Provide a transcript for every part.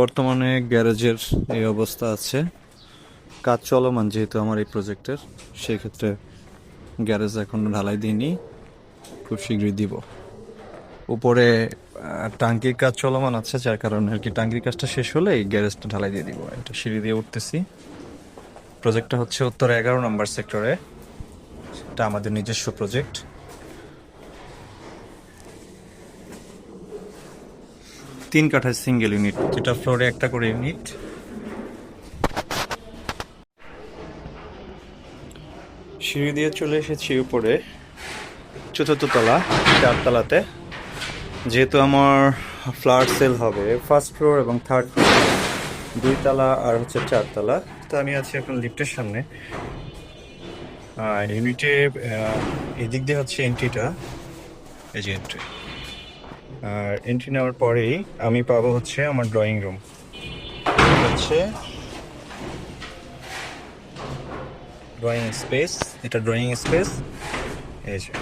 বর্তমানে গ্যারেজের এই অবস্থা আছে। কাজ চলমান যেহেতু আমার এই প্রজেক্টের, সেক্ষেত্রে গ্যারেজ এখন ঢালাই দিইনি, খুব শীঘ্রই দিব। উপরে টাঙ্কির কাজ চলমান আছে, যার কারণে আর কি টাঙ্কির কাজটা শেষ হলে এই গ্যারেজটা ঢালাই দিয়ে দিব। এটা সিঁড়ি দিয়ে উঠতেছি। প্রজেক্টটা হচ্ছে উত্তর এগারো নম্বর সেক্টরে। এটা আমাদের নিজস্ব প্রজেক্ট। তিন কাঠার সিঙ্গেল ইউনিট যেটা ফ্লোরে একটা করে ইউনিট সিঁড়ি দিয়ে চলে এসেছি উপরে। চতুর্থ তলা চারতলাতে যেহেতু আমার ফ্ল্যাট সেল হবে ফার্স্ট ফ্লোর এবং থার্ড ফ্লোর দুই তলা আর হচ্ছে চারতলা তো আমি আছি এখন লিফটের সামনে। ইউনিটে এদিক দিয়ে হচ্ছে এন্ট্রিটা এই যে এন্ট্রি আর এন্ট্রি নেওয়ার পরেই আমি পাবো হচ্ছে আমার ড্রয়িং রুম হচ্ছে ড্রয়িং স্পেস এটা ড্রয়িং স্পেস এই যে,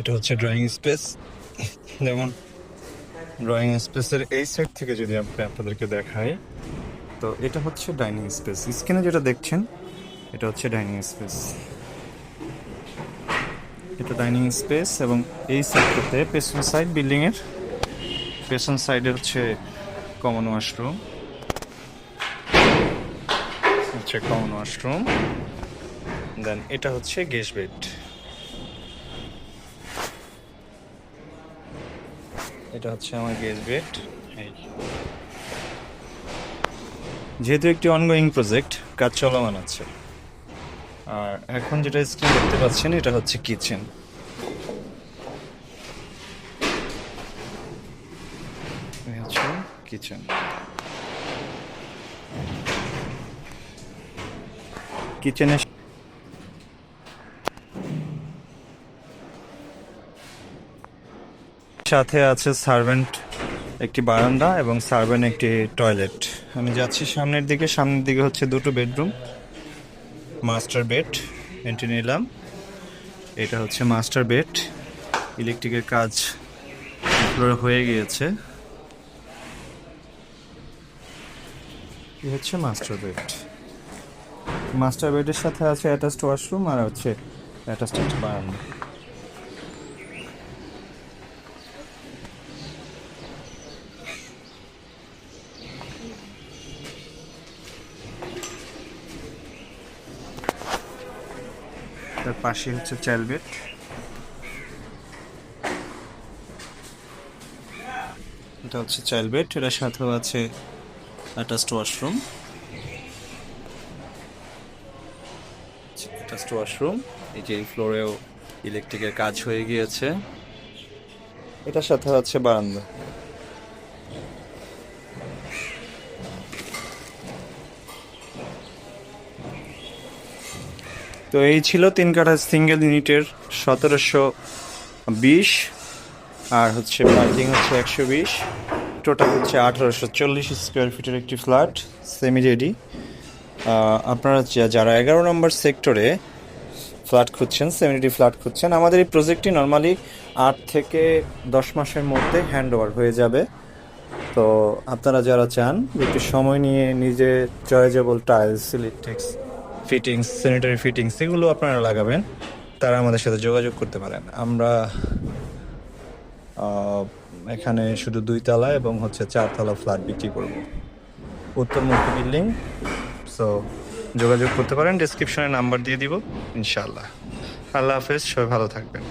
এটা হচ্ছে ড্রয়িং স্পেস যেমন ড্রয়িং স্পেসের এই সাইড থেকে যদি আপনি আপনাদেরকে দেখাই, তো এটা হচ্ছে ডাইনিং স্পেস স্ক্রিনে যেটা দেখছেন, এটা হচ্ছে ডাইনিং স্পেস এটা ডাইনিং স্পেস এবং এই সাইডটাতে পেছন সাইড বিল্ডিং এর পেছন সাইডে হচ্ছে কমন ওয়াশরুম। হচ্ছে কমন ওয়াশরুম। দেন এটা হচ্ছে গেস্ট বেড। এটা হচ্ছে আমার গেস্ট বেড। যেহেতু একটি অনগোয়িং প্রজেক্ট কাজ চলমান আছে। আর এখন যেটা স্ক্রিন দেখতে পাচ্ছেন, এটা হচ্ছে কিচেন কিচেন কিচেনের সাথে আছে সার্ভেন্ট একটি বারান্দা এবং সার্ভেন্ট একটি টয়লেট আমি যাচ্ছি সামনের দিকে সামনের দিকে হচ্ছে দুটো বেডরুম মাস্টার বেড এন্ট্রি নিলাম। এটা হচ্ছে মাস্টার বেড। ইলেকট্রিকের কাজ হয়ে গিয়েছে। হচ্ছে মাস্টার বেড। মাস্টার বেডের সাথে আছে অ্যাটাচড ওয়াশরুম আর হচ্ছে অ্যাটাচড বারান্দা। তার পাশে হচ্ছে চাইল্ড বেড এটা হচ্ছে চাইল্ড বেড এটার সাথেও আছে অ্যাটাচড ওয়াশরুম। অ্যাটাচড ওয়াশরুম, এই যে ফ্লোরেও ইলেকট্রিকের কাজ হয়ে গিয়েছে। এটার সাথে আছে বারান্দা। তো এই ছিল তিন কাঠা সিঙ্গেল ইউনিটের সতেরোশো বিশ, আর হচ্ছে পার্কিং হচ্ছে একশো বিশ। টোটাল হচ্ছে আঠারোশো চল্লিশ স্কোয়ার ফিটের একটি ফ্ল্যাট সেমি রেডি আপনারা যারা এগারো নম্বর সেক্টরে ফ্ল্যাট খুঁজছেন সেমিনিটি ফ্ল্যাট খুঁজছেন, আমাদের এই প্রজেক্টটি নর্মালি আট থেকে দশ মাসের মধ্যে হ্যান্ড ওভার হয়ে যাবে। তো আপনারা যারা চান, একটু সময় নিয়ে নিজে চয়েজেবল tiles electrics fittings sanitary fittings এগুলো আপনারা লাগাবেন। তারা আমাদের সাথে যোগাযোগ করতে পারেন। আমরা এখানে শুধু দুই তালা এবং হচ্ছে চারতলা ফ্ল্যাট বিক্রি করব। উত্তরমুখী বিল্ডিং সো যোগাযোগ করতে পারেন। ডিসক্রিপশনে নাম্বার দিয়ে দিব ইনশাল্লাহ আল্লাহ হাফেজ, সবাই ভালো থাকবেন।